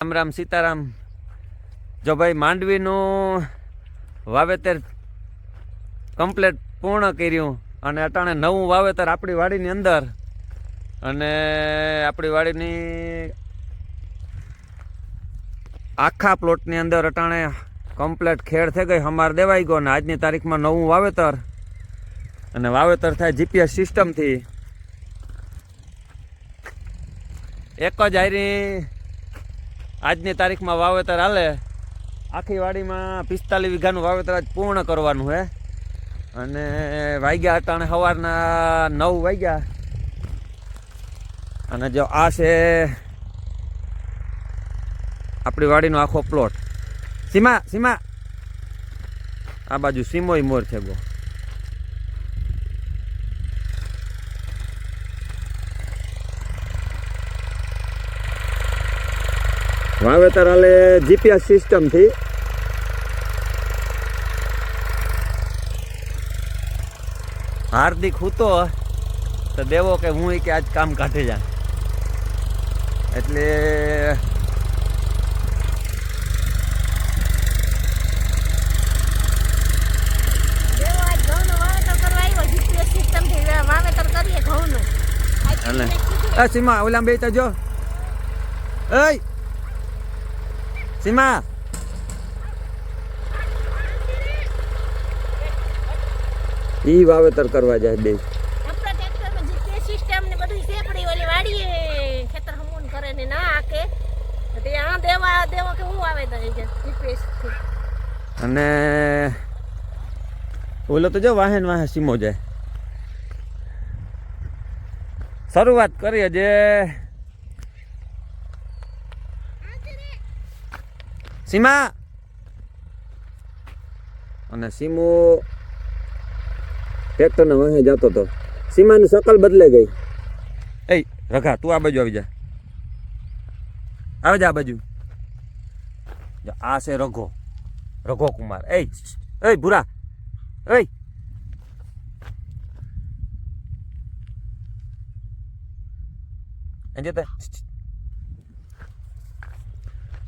રામ રામ સીતારામ. જો ભાઈ માંડવીનું વાવેતર કમ્પ્લેટ પૂર્ણ કર્યું અને અટાણે નવું વાવેતર આપણી વાડીની અંદર અને આપણી વાડીની આખા પ્લોટની અંદર અટાણે કમ્પ્લેટ ખેડ થઈ ગઈ, હમાર દેવાઈ ગયો અને આજની તારીખમાં નવું વાવેતર અને વાવેતર થાય જીપીએસ સિસ્ટમથી એક જ આયરી આજની તારીખમાં વાવેતર હાલે. આખી વાડીમાં પિસ્તાલીસ વીઘાનું વાવેતર આજ પૂર્ણ કરવાનું છે અને વાગ્યા અટાણે સવારના નવ વાગ્યા. અને જો આ છે આપણી વાડીનો આખો પ્લોટ સીમા સીમા. આ બાજુ સીમોય મોર છે ગો. વાવેતર હાલે જીપીએસ સિસ્ટમથી. હાર્દિક હૂતો. તો દેવો કે હું કે આજ કામ કાઢી જાય એટલે દેવો આજ ઘઉંનું વાવેતર આવ્યો. જીપીએસ સિસ્ટમથી વાવેતર કરીએ ઘઉંનું. અને સીમા ઓલા બે જો એય! સીમા ઈ વાવેતર કરવા જાય બે. સિસ્ટમ ને બધું છે પડી ઓલી વાડીએ ખેતર હમુન કરે ને ના હાકે. તો તે આ દેવા દેવા કે હું જીપીએસથી અને ઓલો તો જો વાહન વાહન સીમો જાય. શરૂઆત કરીએ જે સીમા અને સીમો ટ્રેક્ટરના વાહે જતો હતો સીમાની શકલ બદલે ગઈ. એ રઘા તું આ બાજુ આવી જા. આવી જા આ બાજુ. આ છે રઘો. રઘો કુમાર. એ એ ભૂરા. એ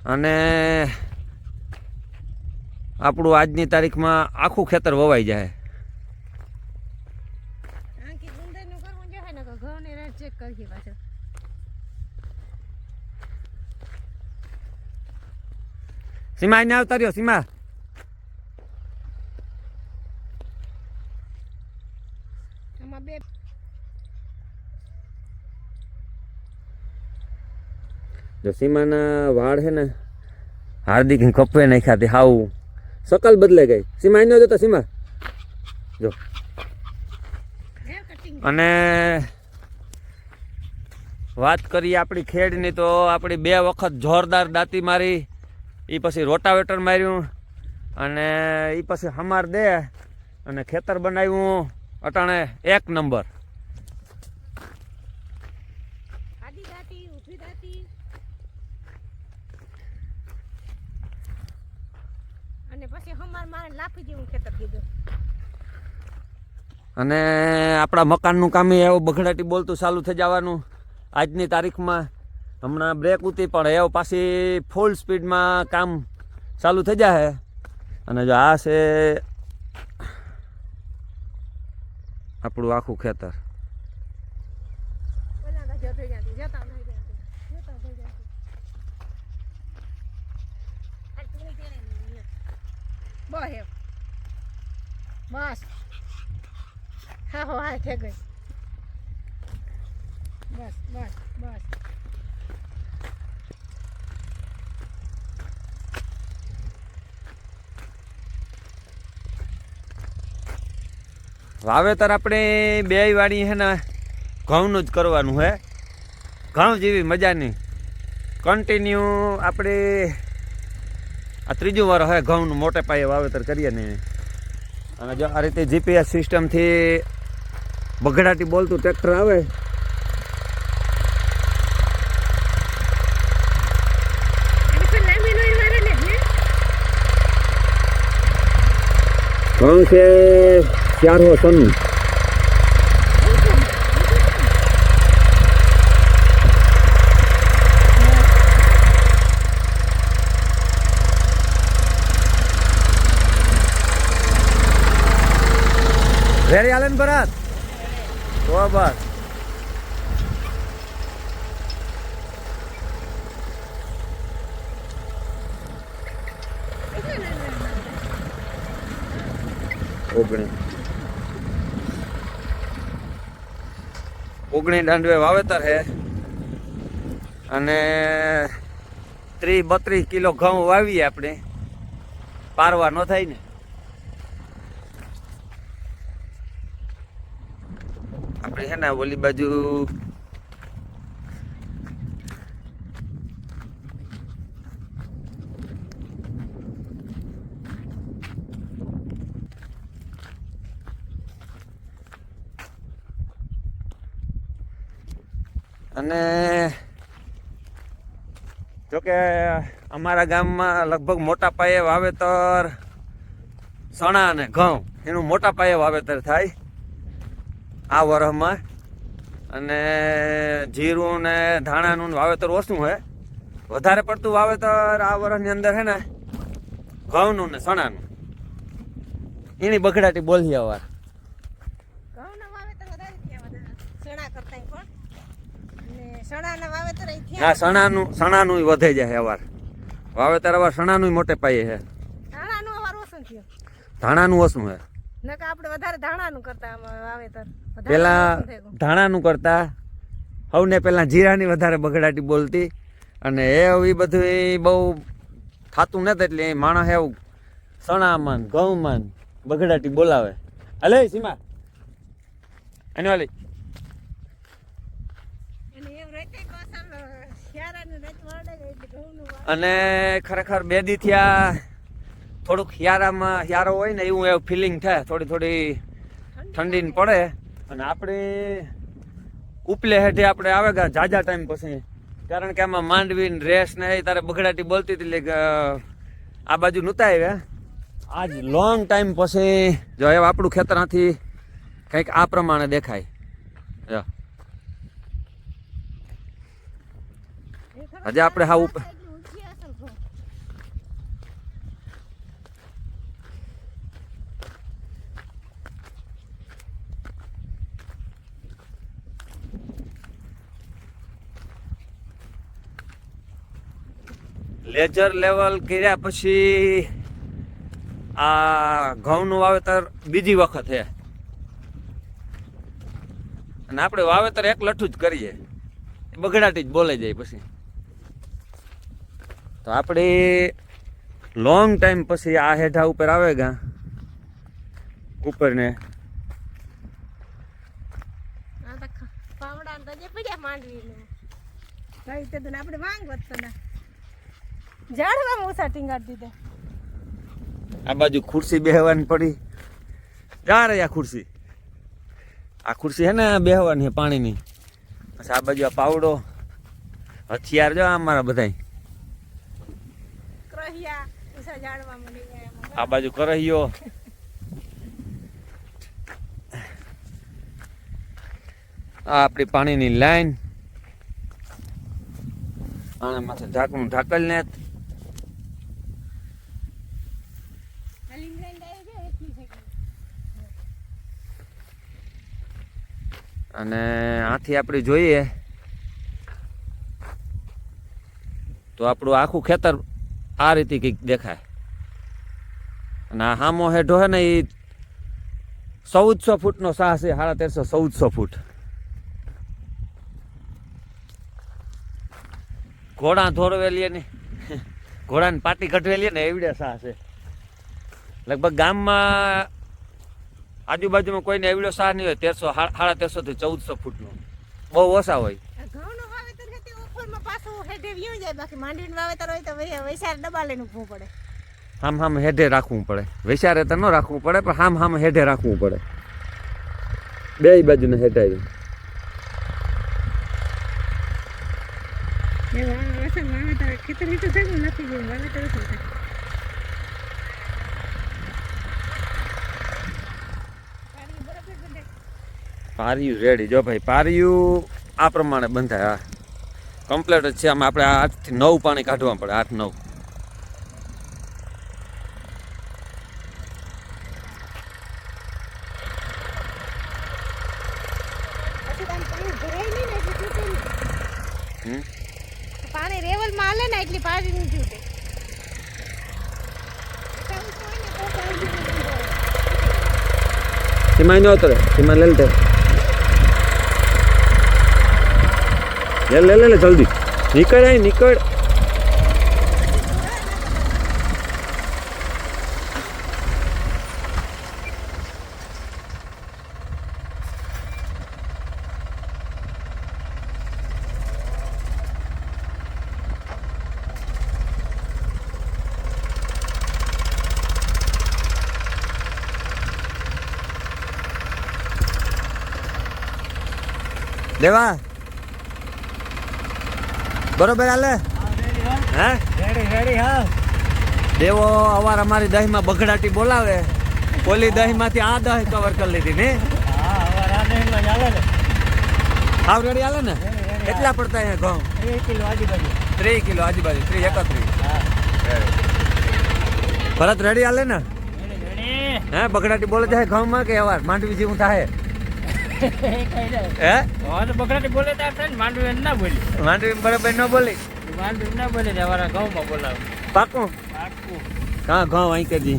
અને આપણું આજની તારીખમાં આખું ખેતર વવાઈ જાય. સીમા એને આવતા રહ્યો, સીમા. જો સીમાના વાળ છે ને હાર્દિક કપે નાખ્યા તે હાવ. શકલ બદલાઈ ગઈ. સીમા એને જોતો સીમા. જો. અને વાત કરીએ આપણી ખેડની, તો આપણી બે વખત જોરદાર દાંતી મારી. એ પછી રોટાવેટર માર્યું અને એ પછી હમાર દે અને ખેતર બનાવ્યું અટાણે એક નંબર આડી દાતી ઊભી દાતી અને પછી હમાર મારે લાફી જેવું ખેતર કીધું અને આપણા મકાનનું કામ એવું બગડાટી બોલતું ચાલુ થઈ જવાનું. આજની તારીખમાં હમણાં બ્રેક ઉતી, પણ એવું પાછી ફૂલ સ્પીડમાં કામ ચાલુ થઈ જાય અને જો આ છે આપણું આખું ખેતર ઓલા ગજો થઈ જતી જતા થઈ જતી જતા થઈ જતી આ તું તેરે નહીં બસ એમ બસ હા હો હા થઈ ગઈ બસ વાવેતર આપણે બે વાળી હે ને ઘઉંનું જ કરવાનું હે. ઘઉં જેવી મજાની. કન્ટિન્યુ આપણે આ ત્રીજું વાર હે ઘઉંનું મોટે પાયે વાવેતર કરીએ ને. અને જો આ રીતે જીપીએસ સિસ્ટમથી બગડાટી બોલતું ટ્રેક્ટર આવે. ઘઉં છે. ચારસો સન્નું આલન ભરત. બસ ઓગણી. દાંડવે વાવેતર છે અને ત્રીસ બત્રીસ કિલો ઘઉં વાવીએ આપણે. પારવા ન થાય ને. આપણે છે ને ઓલી બાજુ અને જોકે અમારા ગામમાં લગભગ મોટા પાયે વાવેતર ચણા અને ઘઉં, એનું મોટા પાયે વાવેતર થાય. આ વરહમાં. અને જીરું ને ધાણાનું વાવેતર ઓછું હોય. વધારે પડતું વાવેતર આ વરસની અંદર હે ને ઘઉંનું ને ચણાનું. એની બગડાટી બોલી અવાર હા ચણાનું સણાનું વધે જાય અવાર વાવેતર અવાર સણાનું મોટે પાયે છે ધાણાનું ઓછું છે નકર આપણે વધારે ધાણાનું કરતા વાવેતર. પેલા ધાણાનું કરતા. હવને પેલા જીરાની વધારે બગડાટી બોલતી. અને એ એ બધું એ બહુ થતું નથી એટલે એ માણસ એવું ચણામાં ને ઘઉંમાં બગડાટી બોલાવે. અલે સીમા. એની વાલી. અને ખરેખર બે દી થયા થોડુંક હિયારામાં હિયારો હોય ને એવું એવું ફિલિંગ થાય. થોડી થોડી ઠંડી પડે. અને આપણે ઉપલે હેઠે આપણે આવે ગયા જાજા ટાઈમ પછી. કારણ કે આમાં માંડવી ને રેસ ને તારે બગડાટી બોલતી હતી કે, આ બાજુ નહોતા આવ્યા. આજ લોંગ ટાઈમ પછી જો એ આપણું ખેતર આથી કંઈક આ પ્રમાણે દેખાય. જો. હજી આપણે હા ઉપર એટલી ઊંચી અસલ ઘઉં. લેજર લેવલ કર્યા પછી આ ઘઉંનું વાવેતર બીજી વખત છે અને આપણે વાવેતર એક લઠ્ઠું જ કરીએ. બગડાટી જ બોલે જાય પછી. તો આપણે લોંગ ટાઈમ પછી આ હેઠા ઉપર આવે ગા ઉપર ને આ તો ખ- પાવડાને તો જે પડ્યા માંડવીનું. કઈ તે દુને આપણે વાંગ વધતો ના. ઝાડવામાં મૂસા ટીંગાડી દીધા. આ બાજુ ખુરશી બેહવાની પડી. જા રહી આ ખુરશી. આ ખુરશી હે ને બેહવાની છે પાણીની. પછી આ બાજુ આ પાવડો. હથિયાર જો અમારા એમાં. આ બાજુ કરહિયો આ આપણી પાણીની લાઈન. આના માથે ઢાંકણું ઢાંકલ ને આ લીમડાની ડાળી છે, એટલી છે કે. અને આથી આપણે જોઈએ તો આપણું આખું ખેતર આ રીતે કંઈક દેખાય. અને આ હામો હેઠો હે ને એ ચૌદસો ફૂટનો સાહ છે, સાડા તેરસો, ચૌદસો ફૂટ. ઘોડા ધોરવેલીએ ને, ઘોડાની પાટી કઢવેલીએ ને એવડે સાહ છે. લગભગ ગામમાં આજુબાજુમાં કોઈને એવડો સાર નહીં હોય તેરસો સાડા તેરસો થી ચૌદસો ફૂટનો. બહુ ઓછા હોય. આ ઘઉંનું વાવેતર છે તે ઉપરમાં પાછું હેઠે વ્યું જાય બાકી માંડવીનું વાવેતર હોય તો વૈસાર ડબ્બા લઈને પડે. હામ હામ હેઠે રાખવું પડે. વૈશારે તો ન રાખવું પડે પણ હામ હામ હેઠે રાખવું પડે. બે બાજુને હેઠે આવી વાવેતર ખેતર હેઠું થયું નથી વાવેતર પારિયું રેડી. જો ભાઈ પારિયું આ પ્રમાણે બંધાય. આ કમ્પ્લેટ જ છે. આમ આપણે આઠથી નવ પાણી કાઢવા પડે. આઠ નવ. પાણી રેવલમાં હાલે ને એટલી પાણી નહીં છૂટે હિમાય નહોતો હિમાય લલતે લે લે લે લે જલ્દી. નીકળ અહીં નીકળ. દેવા બરોબર હાલે? હે? રેડી રેડી હા. દેવો અવાર અમારી દહીંમાં બગડાટી બોલાવે. ઓલી દહીમાંથી આ દહીં કવર કરી લીધી ને? હા હવે એટલો રેડી હાલે ને. કેટલા પડતા અહીંયા ઘઉં? કિલો આજુબાજુ. ત્રીસ કિલો આજુબાજુ ત્રીસ એકત્રીસ. હા. ભરત રેડી હાલે ને? હે બગડાટી બોલે જાય ઘઉંમાં કે અવાર? માંડવી જેવું થાય હે? બકરાટી બોલે માંડવી ના બોલી. માંડવી બરાબર ન બોલી? માંડવી ના બોલે તો અમારા ઘઉંમાં બોલાવે. પાકું? પાકું. ઘઉં અહીં કરજી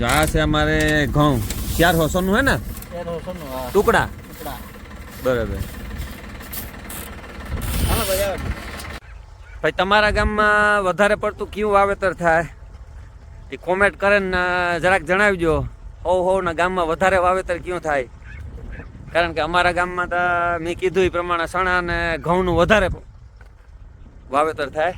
જો? છે અમારે ઘઉં. ચાર હોસોનું હે ને? હા. ટુકડા? ટુકડા. બરાબર. હા ભાઈ ભાઈ તમારા ગામમાં વધારે પડતું કયું વાવેતર થાય? એ કોમેન્ટ કરે ને જરાક જણાવજો. હોવ હોવના ગામમાં વધારે વાવેતર કયું થાય? કારણ કે અમારા ગામમાં તો મેં કીધું એ પ્રમાણે ચણા અને ઘઉંનું વધારે વાવેતર થાય.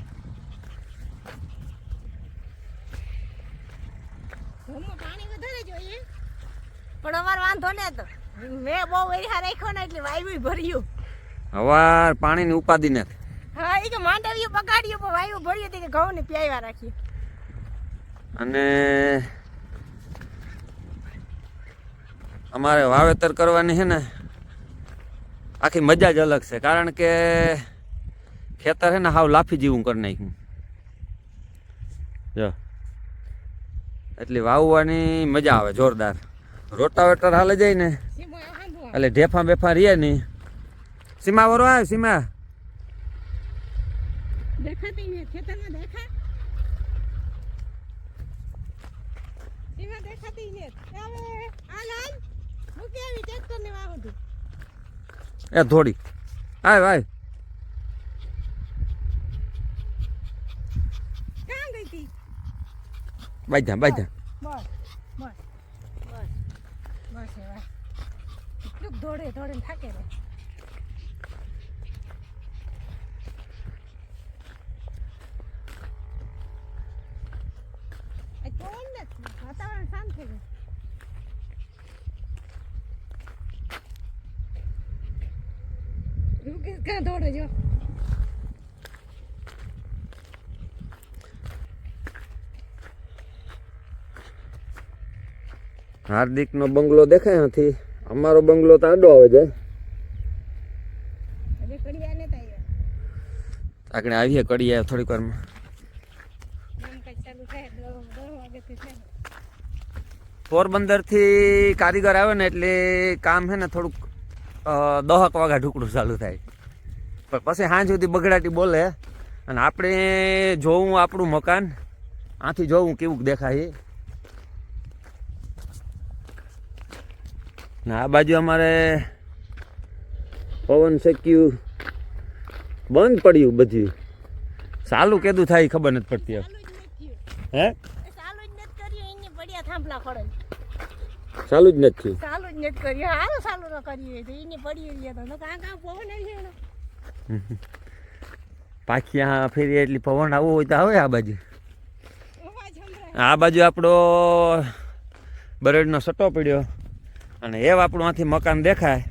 ઘઉંમાં વધારે જોઈએ. પણ અમારે વાંધો ને તો. મેં બહુ વેરિયા રાખ્યો ને એટલે વાયુ ભર્યું. હવાર પાણીની ઉપાધિ નથી. હા એ કે માંડવીઓ બગાડ્યું પણ વાયુ ભર્યું હતી કે ઘઉં ને પ્યાયવા રાખી અને અમારે વાવેતર કરવાની છે ને, આખી મજા જ અલગ છે. કારણ કે ખેતર છે ને હાવ લાફી જેવું કરી નાખ્યું. જો. એટલી વાવવાની મજા આવે, જોરદાર. રોટાવેટર હાલે જાય ને, એટલે ઢેફા બેફા રહીએ નહીં. સીમા વરો આવે સીમા? દેખાતી ખેતરમાં દેખા એમાં દેખાતી ને હવે આ લાલ મૂકી આવી ટ્રેક્ટર ને વાહું તું એ ધોડી આય આય. બાજા બાજા દોડે દોડે થાકે રે. આ પવન ને વાતાવરણ શાંત થઈ ગયું. ક્યાં દોડે જો હાર્દિકનો બંગલો દેખાય નથી અમારો બંગલો તો આડો આવે છે આપણે આવીએ કડીએ થોડીક વારમાં. પોરબંદરથી કારીગર આવે ને એટલે કામ છે ને થોડુંક દહક વાગા ઢુકડું ચાલુ થાય. પણ પછી સાંજ સુધી બગડાટી બોલે. અને આપણે જોવું આપણું મકાન. આથી જોવું કેવું દેખાય ને આ બાજુ અમારે પવન શક્યું બંધ પડ્યું બધું. સાલું કેદું થાય ખબર નથી પડતી. હે? સાલું જ નથી. સાલું જ નથી કર્યું. હારું સાલું ન કર્યું એને પડી રહ્યા તો. કાં કાં પવન આવી પાછી આ ફેરી એટલી પવન આવવો હોય તો આવે આ બાજુ. આ બાજુ આપણો બરડનો સટ્ટો પડ્યો અને એવ આપણું આથી મકાન દેખાય.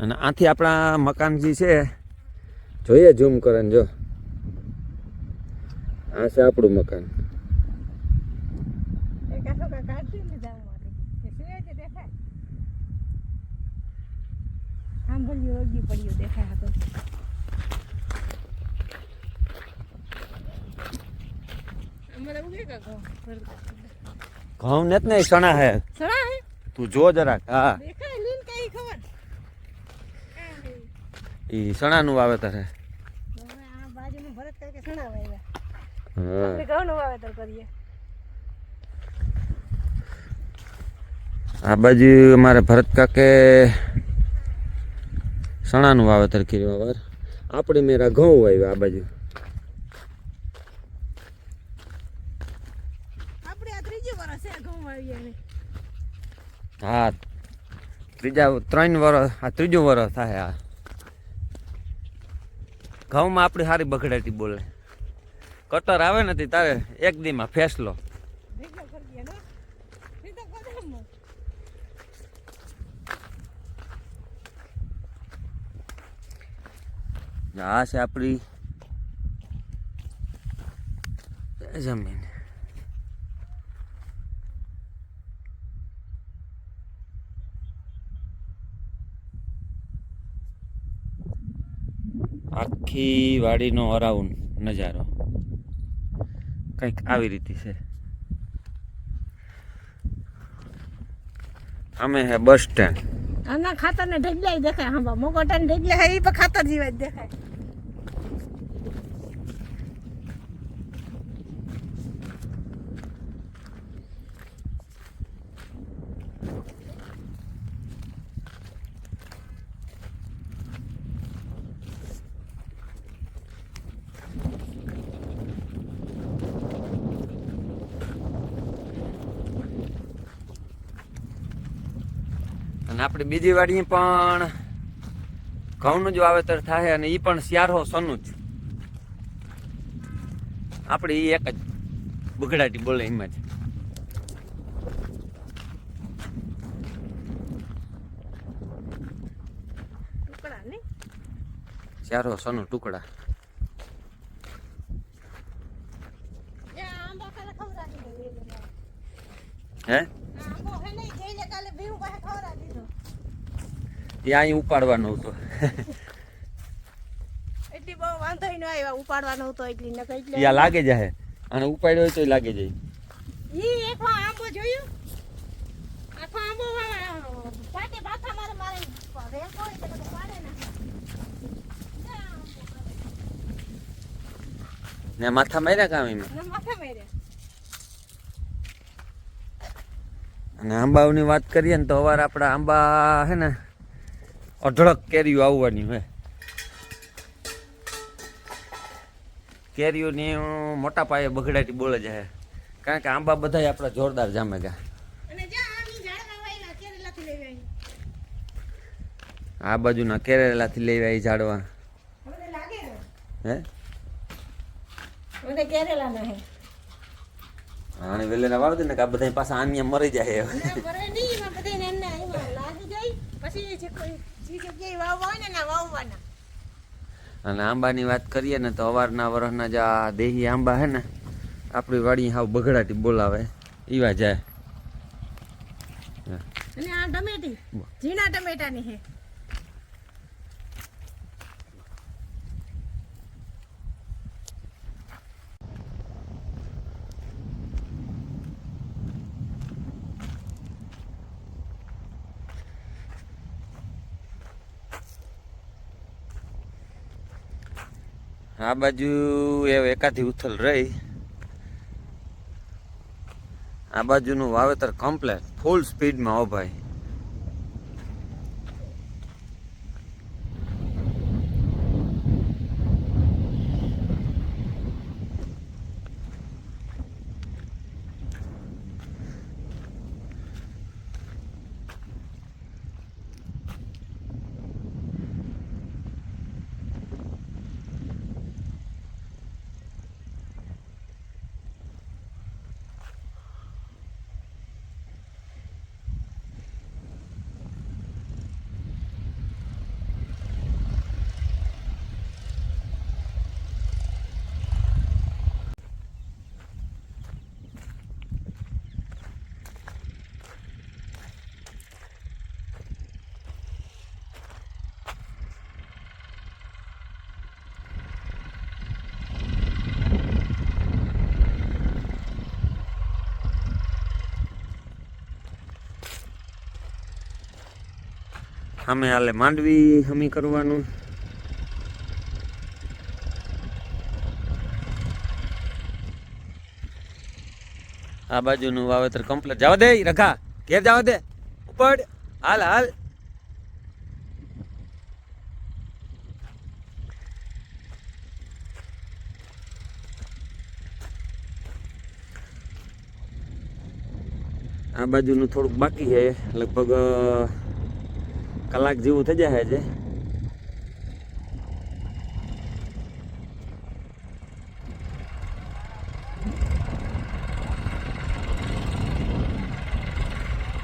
અને આથી આપણા મકાન જે છે, જોઈએ ઝૂમ કરે જો. આ છે આપણું મકાન એક આ છોકરા કાઢી લીધા આમાંથી. એ શું છે દેખાય ઓગ્યું પડ્યું દેખાય કા ઘઉં? નથી ને સણા હે. તું જો જરાક હા. દેખાય લીન કઈ ખબર? એ સણાનું વાવેતર હે. હવે આ ભરત કે સણા વાવ્યા. વાવેતર કરીએ. આ બાજુ અમારે ભરત કાકે સણાનું વાવેતર કર્યું વાર. આપણે મેરા ઘઉં વાવ્યા આ બાજુ. હા ત્રીજા ત્રણ વર્ષ આ ત્રીજું વર્ષ થાય આ. ઘઉંમાં આપણી સારી બગડાતી બોલે. કટર આવે નથી તારે એક દીમાં ફેસલો ભેગા કરીએ ને એ તો બદામમાં. આ છે આપણી જમીન. આખી વાડીનો અરાઉન્ડ નજારો. કંઈક આવી રીતે છે. અમે હે બસ સ્ટેન્ડ. આના ખાતર ને ઢગલા દેખાય હા મોગોટા ને ઢગલા એ પણ ખાતર જેવા જ દેખાય. અને આપણે બીજી વાડી પણ ઘઉંનું જ વાવેતર થાય અને એ પણ સ્યારો સનું જ. આપણે એ એક જ બગડાટી બોલે એમાં જ. ટુકડા ને? સ્યારો સનું ટુકડા. હે? એ અહીં ઉપાડવાનો હતો. એટલી બહુ વાંધો ન આવ્યા ઉપાડવાનો હતો એટલી નકર એટલે ત્યાં લાગે જાય અને ઉપાડ્યો હોય તો લાગે જાય ઈ એકલો આંબો જોયું? આખો આંબો પાટે બાથા મારે મારે રેમ હોય તો પાડે ને. જા આંબો કરે. ને માથા માર્યા કામ એમાં? માથા માર્યા. અને આંબાઓની વાત કરીએ ને તો અવાર આપણા આંબા હે ને અઢળક કેરીઓ આવવાની હોય. કેરીઓની મોટા પાયે બગડાટી બોલે જાય કારણ કે આંબા બધા આપણા જોરદાર જામે ગયા આ વાયલા કેરેલાથી લઈ આવી. બાજુના ઝાડવા. હે? કેરેલા ના અને વેલેના ને કે આ બધા પાછા આનિયા મરી જાય મરે નહીં એમાં બધાને એમને એમાં લાગી જાય. પછી જે કોઈ અને આંબાની વાત કરીએ ને તો અવારના વરસના જે આ દેહી આંબા હે ને આપણી વાડી હાવ બગડાટી બોલાવે એવા જાય. અને આ ટમેટી ઝીણા ટમેટાની હે આ બાજુ એ એકાદી ઉથલ રહી. આ બાજુનું વાવેતર કમ્પ્લેટ ફૂલ સ્પીડમાં હો ભાઈ. સામે હાલે માંડવી હમી કરવાનું. આ બાજુનું વાવેતર કમ્પ્લીટ જવા દે રખા ઘેર જવા દે. ઉપર હાલ હાલ. આ બાજુનું થોડુંક બાકી છે. લગભગ કલાક જેવું થઈ જાય છે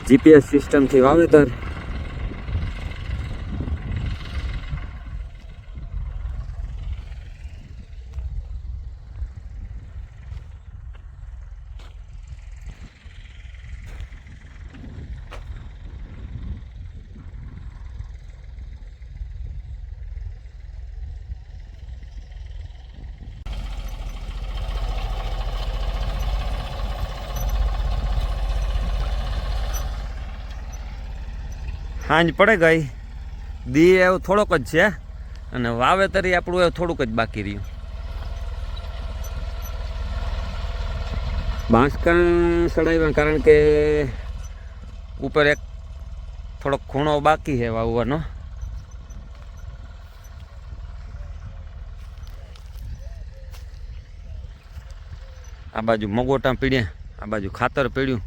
જીપીએસ સિસ્ટમથી વાવેતર. સાંજ પડે ગઈ. દી એવું થોડોક જ છે, અને વાવેતર ઈ આપણું એવું થોડુંક જ બાકી રહ્યું. બાંસકણ સડાવ્યા કારણ કે ઉપર એક થોડોક ખૂણો બાકી છે વાવવાનો. આ બાજુ મગોટા પીડ્યા, આ બાજુ ખાતર પીડ્યું.